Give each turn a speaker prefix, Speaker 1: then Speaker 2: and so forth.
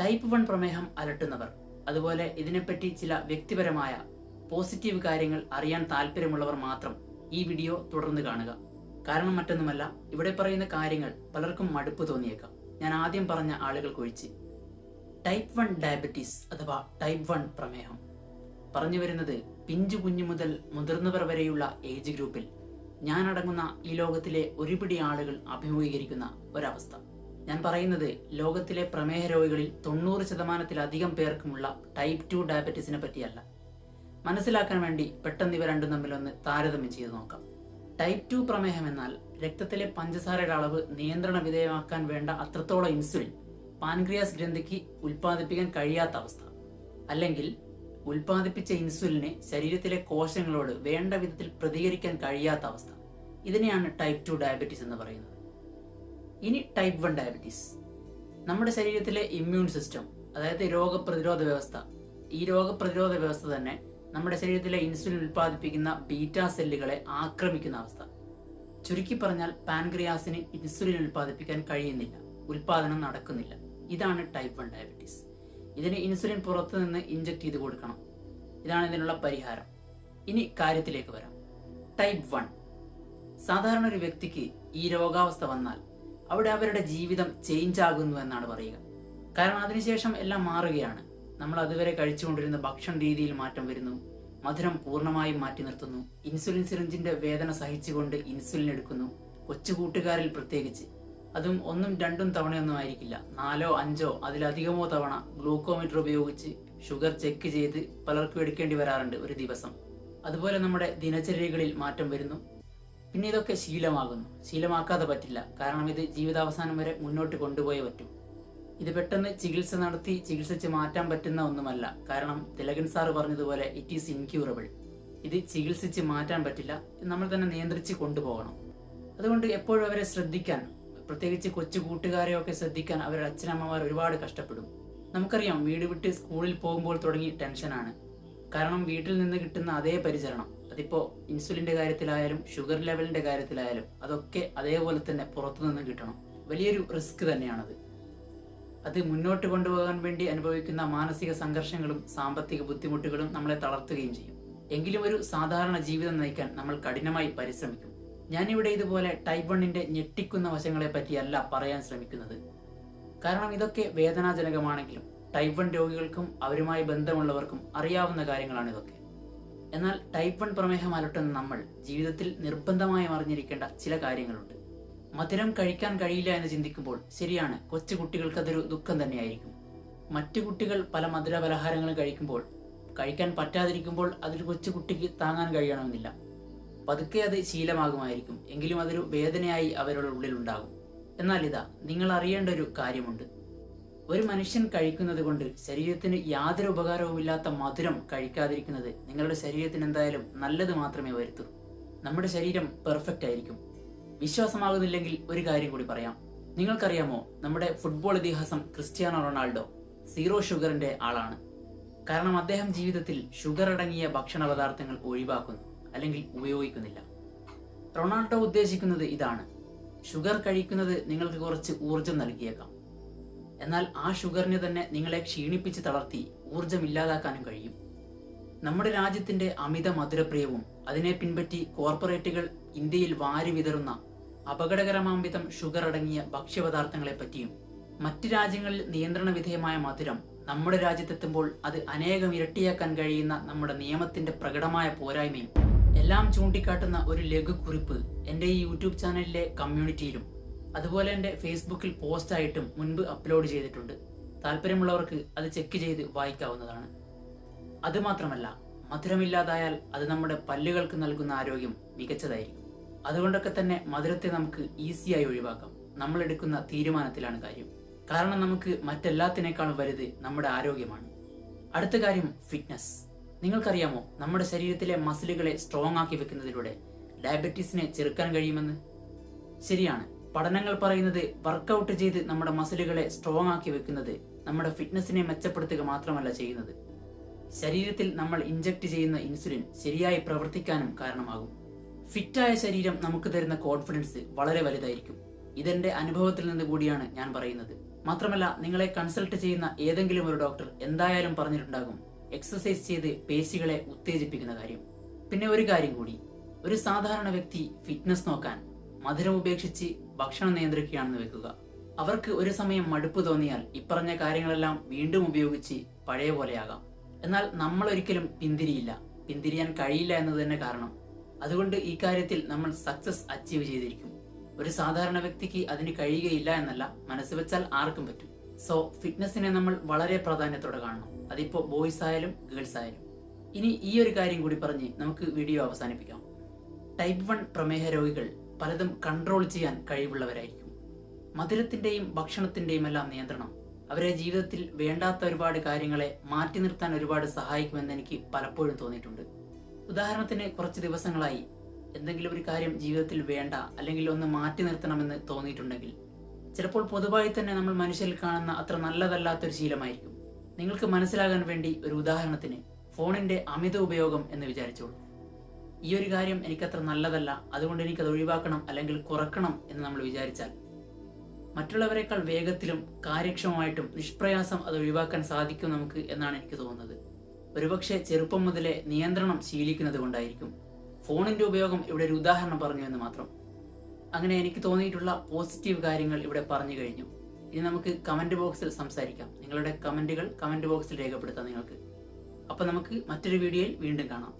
Speaker 1: Type one പ്രമേഹം അലട്ടുന്നവർ. അതുപോലെ ഇതിനെപ്പറ്റി ചില വ്യക്തിപരമായ പോസിറ്റീവ് കാര്യങ്ങൾ അറിയാൻ താല്പര്യമുള്ളവർ മാത്രം ഈ വീഡിയോ തുടർന്ന് കാണുക. കാരണം മറ്റൊന്നുമല്ല ഇവിടെ പറയുന്ന കാര്യങ്ങൾ പലർക്കും മടുപ്പ് തോന്നിയേക്കാം. ഞാൻ ആദ്യം പറഞ്ഞ ആളുകൾക്കൊഴിച്ച് ടൈപ്പ് വൺ ഡയബറ്റീസ് അഥവാ ടൈപ്പ് വൺ പ്രമേഹം. പറഞ്ഞു വരുന്നത് പിഞ്ചു കുഞ്ഞു മുതൽ മുതിർന്നവർ വരെയുള്ള ഏജ് ഗ്രൂപ്പിൽ. ഞാൻ അടങ്ങുന്ന ഈ ലോകത്തിലെ ഒരുപിടി ആളുകൾ അഭിമുഖീകരിക്കുന്ന ഒരവസ്ഥ. ഞാൻ പറയുന്നത് ലോകത്തിലെ പ്രമേഹ രോഗികളിൽ തൊണ്ണൂറ് ശതമാനത്തിലധികം പേർക്കുമുള്ള ടൈപ്പ് ടു ഡയബറ്റീസിനെ പറ്റിയല്ല. മനസ്സിലാക്കാൻ വേണ്ടി പെട്ടെന്ന് ഇവ രണ്ടും തമ്മിലൊന്ന് താരതമ്യം ചെയ്തു നോക്കാം. ടൈപ്പ് ടു പ്രമേഹം എന്നാൽ രക്തത്തിലെ പഞ്ചസാരയുടെ അളവ് നിയന്ത്രണ വിധേയമാക്കാൻ വേണ്ട അത്രത്തോളം ഇൻസുലിൻ പാൻക്രിയാസ് ഗ്രന്ഥിക്ക് ഉൽപ്പാദിപ്പിക്കാൻ കഴിയാത്ത അവസ്ഥ. അല്ലെങ്കിൽ ഉൽപ്പാദിപ്പിച്ച ഇൻസുലിനെ ശരീരത്തിലെ കോശങ്ങളോട് വേണ്ട വിധത്തിൽ പ്രതികരിക്കാൻ കഴിയാത്ത അവസ്ഥ. ഇതിനെയാണ് ടൈപ്പ് ടു ഡയബറ്റീസ് എന്ന് പറയുന്നത്. ഇനി ടൈപ്പ് വൺ ഡയബറ്റീസ് നമ്മുടെ ശരീരത്തിലെ ഇമ്മ്യൂൺ സിസ്റ്റം അതായത് രോഗപ്രതിരോധ വ്യവസ്ഥ ഈ രോഗപ്രതിരോധ വ്യവസ്ഥ തന്നെ നമ്മുടെ ശരീരത്തിലെ ഇൻസുലിൻ ഉൽപ്പാദിപ്പിക്കുന്ന ബീറ്റ സെല്ലുകളെ ആക്രമിക്കുന്ന അവസ്ഥ. ചുരുക്കി പറഞ്ഞാൽ പാൻക്രിയാസിന് ഇൻസുലിൻ ഉൽപ്പാദിപ്പിക്കാൻ കഴിയുന്നില്ല. ഉൽപാദനം നടക്കുന്നില്ല. ഇതാണ് ടൈപ്പ് വൺ ഡയബറ്റീസ് ഇതിന് ഇൻസുലിൻ പുറത്തു നിന്ന് ഇഞ്ചക്ട് ചെയ്ത് കൊടുക്കണം. ഇതാണ് ഇതിനുള്ള പരിഹാരം. ഇനി കാര്യത്തിലേക്ക് വരാം. ടൈപ്പ് വൺ സാധാരണ ഒരു വ്യക്തിക്ക് ഈ രോഗാവസ്ഥ വന്നാൽ അവിടെ അവരുടെ ജീവിതം ചേഞ്ച് ആകുന്നു എന്നാണ് പറയുക. കാരണം അതിനുശേഷം എല്ലാം മാറുകയാണ്. നമ്മൾ അതുവരെ കഴിച്ചുകൊണ്ടിരുന്ന ഭക്ഷണ രീതിയിൽ മാറ്റം വരുന്നു. മധുരം പൂർണമായും മാറ്റി നിർത്തുന്നു. ഇൻസുലിൻ സിറിഞ്ചിന്റെ വേദന സഹിച്ചുകൊണ്ട് ഇൻസുലിൻ എടുക്കുന്നു. കൊച്ചു കൂട്ടുകാരിൽ പ്രത്യേകിച്ച്. അതും ഒന്നും രണ്ടും തവണയൊന്നും ആയിരിക്കില്ല. നാലോ അഞ്ചോ അതിലധികമോ തവണ ഗ്ലൂക്കോമീറ്റർ ഉപയോഗിച്ച് ഷുഗർ ചെക്ക് ചെയ്ത് പലർക്കും എടുക്കേണ്ടി വരാറുണ്ട് ഒരു ദിവസം. അതുപോലെ നമ്മുടെ ദിനചര്യകളിൽ മാറ്റം വരുന്നു. പിന്നെ ഇതൊക്കെ ശീലമാകുന്നു. ശീലമാക്കാതെ പറ്റില്ല. കാരണം ഇത് ജീവിതാവസാനം വരെ മുന്നോട്ട് കൊണ്ടുപോയേ പറ്റൂ. ഇത് പെട്ടെന്ന് ചികിത്സ നടത്തി ചികിത്സിച്ച് മാറ്റാൻ പറ്റുന്ന ഒന്നുമല്ല. കാരണം തിലകൻ സാർ പറഞ്ഞതുപോലെ ഇറ്റ് ഈസ് ഇൻക്യൂറബിൾ ഇത് ചികിത്സിച്ച് മാറ്റാൻ പറ്റില്ല. നമ്മൾ തന്നെ നിയന്ത്രിച്ച് കൊണ്ടുപോകണം. അതുകൊണ്ട് എപ്പോഴും അവരെ ശ്രദ്ധിക്കാൻ പ്രത്യേകിച്ച് കൊച്ചു കൂട്ടുകാരെയൊക്കെ ശ്രദ്ധിക്കാൻ അവരുടെ അച്ഛനമ്മമാർ ഒരുപാട് കഷ്ടപ്പെടും. നമുക്കറിയാം വീട് വിട്ട് സ്കൂളിൽ പോകുമ്പോൾ തുടങ്ങി ടെൻഷനാണ്. കാരണം വീട്ടിൽ നിന്ന് കിട്ടുന്ന അതേ പരിചരണം. അതിപ്പോ ഇൻസുലിന്റെ കാര്യത്തിലായാലും ഷുഗർ ലെവലിന്റെ കാര്യത്തിലായാലും അതൊക്കെ അതേപോലെ തന്നെ പുറത്തുനിന്ന് കിട്ടണം. വലിയൊരു റിസ്ക് തന്നെയാണത്. അത് മുന്നോട്ട് കൊണ്ടുപോകാൻ വേണ്ടി അനുഭവിക്കുന്ന മാനസിക സംഘർഷങ്ങളും സാമ്പത്തിക ബുദ്ധിമുട്ടുകളും നമ്മളെ തളർത്തുകയും ചെയ്യും. എങ്കിലും ഒരു സാധാരണ ജീവിതം നയിക്കാൻ നമ്മൾ കഠിനമായി പരിശ്രമിക്കും. ഞാനിവിടെ ഇതുപോലെ ടൈപ്പ് വണ്ണിന്റെ ഞെട്ടിക്കുന്ന വശങ്ങളെ പറ്റിയല്ല പറയാൻ ശ്രമിക്കുന്നത്. കാരണം ഇതൊക്കെ വേദനാജനകമാണെങ്കിലും ടൈപ്പ് വൺ രോഗികൾക്കും അവരുമായി ബന്ധമുള്ളവർക്കും അറിയാവുന്ന കാര്യങ്ങളാണ് ഇതൊക്കെ എന്നാൽ ടൈപ്പ് വൺ പ്രമേഹം അലട്ടുന്ന നമ്മൾ ജീവിതത്തിൽ നിർബന്ധമായും അറിഞ്ഞിരിക്കേണ്ട ചില കാര്യങ്ങളുണ്ട്. മധുരം കഴിക്കാൻ കഴിയില്ല എന്ന് ചിന്തിക്കുമ്പോൾ ശരിയാണ് കൊച്ചു കുട്ടികൾക്ക് അതൊരു ദുഃഖം തന്നെയായിരിക്കും. മറ്റു കുട്ടികൾ പല മധുര പലഹാരങ്ങളും കഴിക്കുമ്പോൾ കഴിക്കാൻ പറ്റാതിരിക്കുമ്പോൾ അതൊരു കൊച്ചു കുട്ടിക്ക് താങ്ങാൻ കഴിയണമെന്നില്ല. പതുക്കെ അത് ശീലമാകുമായിരിക്കും എങ്കിലും അതൊരു വേദനയായി അവരുടെ ഉള്ളിലുണ്ടാകും. എന്നാൽ ഇതാ നിങ്ങൾ അറിയേണ്ട ഒരു കാര്യമുണ്ട്. ഒരു മനുഷ്യൻ കഴിക്കുന്നത് കൊണ്ട് ശരീരത്തിന് യാതൊരു ഉപകാരവുമില്ലാത്ത മധുരം കഴിക്കാതിരിക്കുന്നത് നിങ്ങളുടെ ശരീരത്തിന് എന്തായാലും നല്ലത് മാത്രമേ വരുത്തൂ. നമ്മുടെ ശരീരം പെർഫെക്റ്റ് ആയിരിക്കും. വിശ്വാസമാകുന്നില്ലെങ്കിൽ ഒരു കാര്യം കൂടി പറയാം. നിങ്ങൾക്കറിയാമോ നമ്മുടെ ഫുട്ബോൾ ഇതിഹാസം ക്രിസ്ത്യാനോ റൊണാൾഡോ സീറോ ഷുഗറിന്റെ ആളാണ്. കാരണം അദ്ദേഹം ജീവിതത്തിൽ ഷുഗർ അടങ്ങിയ ഭക്ഷണ പദാർത്ഥങ്ങൾ ഒഴിവാക്കുന്നു അല്ലെങ്കിൽ ഉപയോഗിക്കുന്നില്ല. റൊണാൾഡോ ഉദ്ദേശിക്കുന്നത് ഇതാണ്. ഷുഗർ കഴിക്കുന്നത് നിങ്ങൾക്ക് കുറച്ച് ഊർജം നൽകിയേക്കാം. എന്നാൽ ആ ഷുഗറിനെ തന്നെ നിങ്ങളെ ക്ഷീണിപ്പിച്ച് തളർത്തി ഊർജം ഇല്ലാതാക്കാനും കഴിയും. നമ്മുടെ രാജ്യത്തിന്റെ അമിത മധുരപ്രിയവും അതിനെ പിൻപറ്റി കോർപ്പറേറ്റുകൾ ഇന്ത്യയിൽ വാരി വിതറുന്ന അപകടകരമാംവിധം ഷുഗർ അടങ്ങിയ ഭക്ഷ്യപദാർത്ഥങ്ങളെ പറ്റിയും മറ്റു രാജ്യങ്ങളിൽ നിയന്ത്രണ വിധേയമായ മധുരം നമ്മുടെ രാജ്യത്തെത്തുമ്പോൾ അത് അനേകം ഇരട്ടിയാക്കാൻ കഴിയുന്ന നമ്മുടെ നിയമത്തിന്റെ പ്രകടമായ പോരായ്മയും എല്ലാം ചൂണ്ടിക്കാട്ടുന്ന ഒരു ലഘു കുറിപ്പ് എന്റെ ഈ യൂട്യൂബ് ചാനലിലെ കമ്മ്യൂണിറ്റിയിലും അതുപോലെ എന്റെ ഫേസ്ബുക്കിൽ പോസ്റ്റായിട്ടും മുൻപ് അപ്ലോഡ് ചെയ്തിട്ടുണ്ട്. താല്പര്യമുള്ളവർക്ക് അത് ചെക്ക് ചെയ്ത് വായിക്കാവുന്നതാണ്. അതുമാത്രമല്ല മധുരമില്ലാതായാൽ അത് നമ്മുടെ പല്ലുകൾക്ക് നൽകുന്ന ആരോഗ്യം മികച്ചതായിരിക്കും. അതുകൊണ്ടൊക്കെ തന്നെ മധുരത്തെ നമുക്ക് ഈസിയായി ഒഴിവാക്കാം. നമ്മൾ എടുക്കുന്ന തീരുമാനത്തിലാണ് കാര്യം. കാരണം നമുക്ക് മറ്റെല്ലാത്തിനേക്കാളും വലുത് നമ്മുടെ ആരോഗ്യമാണ്. അടുത്ത കാര്യം ഫിറ്റ്നസ് നിങ്ങൾക്കറിയാമോ നമ്മുടെ ശരീരത്തിലെ മസിലുകളെ സ്ട്രോങ് ആക്കി വെക്കുന്നതിലൂടെ ഡയബറ്റീസിനെ ചെറുക്കാൻ കഴിയുമെന്ന്? ശരിയാണ്. പഠനങ്ങൾ പറയുന്നത് വർക്കൗട്ട് ചെയ്ത് നമ്മുടെ മസിലുകളെ സ്ട്രോങ് ആക്കി വെക്കുന്നത് നമ്മുടെ ഫിറ്റ്നസിനെ മെച്ചപ്പെടുത്തുക മാത്രമല്ല ചെയ്യുന്നത്. ശരീരത്തിൽ നമ്മൾ ഇഞ്ചക്ട് ചെയ്യുന്ന ഇൻസുലിൻ ശരിയായി പ്രവർത്തിക്കാനും കാരണമാകും. ഫിറ്റായ ശരീരം നമുക്ക് തരുന്ന കോൺഫിഡൻസ് വളരെ വലുതായിരിക്കും. ഇതെന്റെ അനുഭവത്തിൽ നിന്ന് കൂടിയാണ് ഞാൻ പറയുന്നത്. മാത്രമല്ല നിങ്ങളെ കൺസൾട്ട് ചെയ്യുന്ന ഏതെങ്കിലും ഒരു ഡോക്ടർ എന്തായാലും പറഞ്ഞിട്ടുണ്ടാകും എക്സസൈസ് ചെയ്ത് പേശികളെ ഉത്തേജിപ്പിക്കുന്ന കാര്യം. പിന്നെ ഒരു കാര്യം കൂടി. ഒരു സാധാരണ വ്യക്തി ഫിറ്റ്നസ് നോക്കാൻ മധുരം ഉപേക്ഷിച്ച് ഭക്ഷണം നിയന്ത്രിക്കുകയാണെന്ന് വെക്കുക. അവർക്ക് ഒരു സമയം മടുപ്പ് തോന്നിയാൽ ഇപ്പറഞ്ഞ കാര്യങ്ങളെല്ലാം വീണ്ടും ഉപയോഗിച്ച് പഴയ പോലെയാകാം. എന്നാൽ നമ്മൾ ഒരിക്കലും പിന്തിരിയില്ല. പിന്തിരിയാൻ കഴിയില്ല എന്നത് തന്നെ കാരണം. അതുകൊണ്ട് ഈ കാര്യത്തിൽ നമ്മൾ സക്സസ് അച്ചീവ് ചെയ്തിരിക്കും. ഒരു സാധാരണ വ്യക്തിക്ക് അതിന് കഴിയുകയില്ല എന്നല്ല മനസ്സ് വെച്ചാൽ ആർക്കും പറ്റും. സോ ഫിറ്റ്നസിനെ നമ്മൾ വളരെ പ്രാധാന്യത്തോടെ കാണണം. അതിപ്പോ ബോയ്സ് ആയാലും ഗേൾസ് ആയാലും. ഇനി ഈ ഒരു കാര്യം കൂടി പറഞ്ഞ് നമുക്ക് വീഡിയോ അവസാനിപ്പിക്കാം. ടൈപ്പ് വൺ പ്രമേഹ രോഗികൾ പലതും കൺട്രോൾ ചെയ്യാൻ കഴിവുള്ളവരായിരിക്കും. മധുരത്തിന്റെയും ഭക്ഷണത്തിന്റെയും എല്ലാം നിയന്ത്രണം. അവരെ ജീവിതത്തിൽ വേണ്ടാത്ത ഒരുപാട് കാര്യങ്ങളെ മാറ്റി നിർത്താൻ ഒരുപാട് സഹായിക്കുമെന്ന് എനിക്ക് പലപ്പോഴും തോന്നിയിട്ടുണ്ട്. ഉദാഹരണത്തിന് കുറച്ച് ദിവസങ്ങളായി എന്തെങ്കിലും ഒരു കാര്യം ജീവിതത്തിൽ വേണ്ട അല്ലെങ്കിൽ ഒന്ന് മാറ്റി നിർത്തണമെന്ന് തോന്നിയിട്ടുണ്ടെങ്കിൽ ചിലപ്പോൾ പൊതുവായി തന്നെ നമ്മൾ മനുഷ്യരിൽ കാണുന്ന അത്ര നല്ലതല്ലാത്തൊരു ശീലമായിരിക്കും. നിങ്ങൾക്ക് മനസ്സിലാകാൻ വേണ്ടി ഒരു ഉദാഹരണത്തിന് ഫോണിന്റെ അമിത ഉപയോഗം എന്ന് വിചാരിച്ചോളൂ. ഈ ഒരു കാര്യം എനിക്കത്ര നല്ലതല്ല. അതുകൊണ്ട് എനിക്കത് ഒഴിവാക്കണം അല്ലെങ്കിൽ കുറക്കണം എന്ന് നമ്മൾ വിചാരിച്ചാൽ മറ്റുള്ളവരെക്കാൾ വേഗത്തിലും കാര്യക്ഷമമായിട്ടും നിഷ്പ്രയാസം അത് ഒഴിവാക്കാൻ സാധിക്കും നമുക്ക് എന്നാണ് എനിക്ക് തോന്നുന്നത്. ഒരുപക്ഷെ ചെറുപ്പം മുതലേ നിയന്ത്രണം ശീലിക്കുന്നത് കൊണ്ടായിരിക്കും. ഫോണിന്റെ ഉപയോഗം ഇവിടെ ഒരു ഉദാഹരണം പറഞ്ഞു എന്ന് മാത്രം. അങ്ങനെ എനിക്ക് തോന്നിയിട്ടുള്ള പോസിറ്റീവ് കാര്യങ്ങൾ ഇവിടെ പറഞ്ഞു കഴിഞ്ഞു. ഇനി നമുക്ക് കമന്റ് ബോക്സിൽ സംസാരിക്കാം. നിങ്ങളുടെ കമന്റുകൾ കമന്റ് ബോക്സിൽ രേഖപ്പെടുത്താം നിങ്ങൾക്ക്. അപ്പൊ നമുക്ക് മറ്റൊരു വീഡിയോയിൽ വീണ്ടും കാണാം.